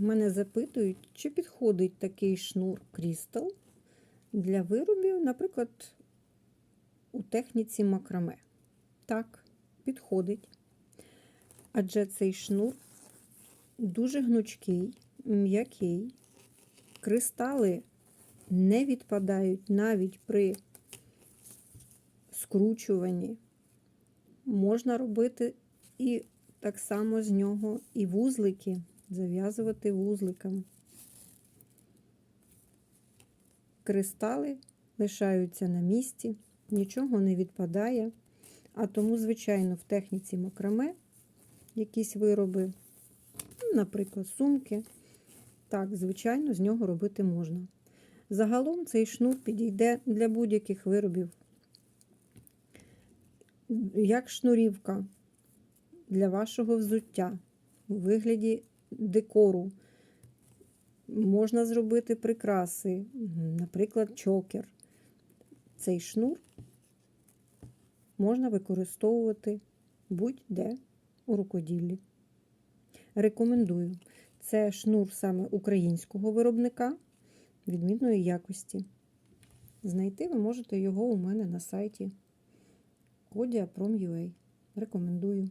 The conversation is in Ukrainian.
Мене запитують, чи підходить такий шнур крістал для виробів, наприклад, у техніці макраме. Так, підходить. Адже цей шнур дуже гнучкий, м'який. Кристали не відпадають навіть при скручуванні. Можна робити і так само з нього і вузлики, зав'язувати вузликами. Кристали лишаються на місці, нічого не відпадає. А тому, звичайно, в техніці макраме якісь вироби, ну, наприклад, сумки. Так, звичайно, з нього робити можна. Загалом цей шнур підійде для будь-яких виробів. Як шнурівка для вашого взуття у вигляді декору. Можна зробити прикраси, наприклад, чокер. Цей шнур можна використовувати будь-де у рукоділлі. Рекомендую. Це шнур саме українського виробника відмінної якості. Знайти ви можете його у мене на сайті Kodia.prom.ua. Рекомендую.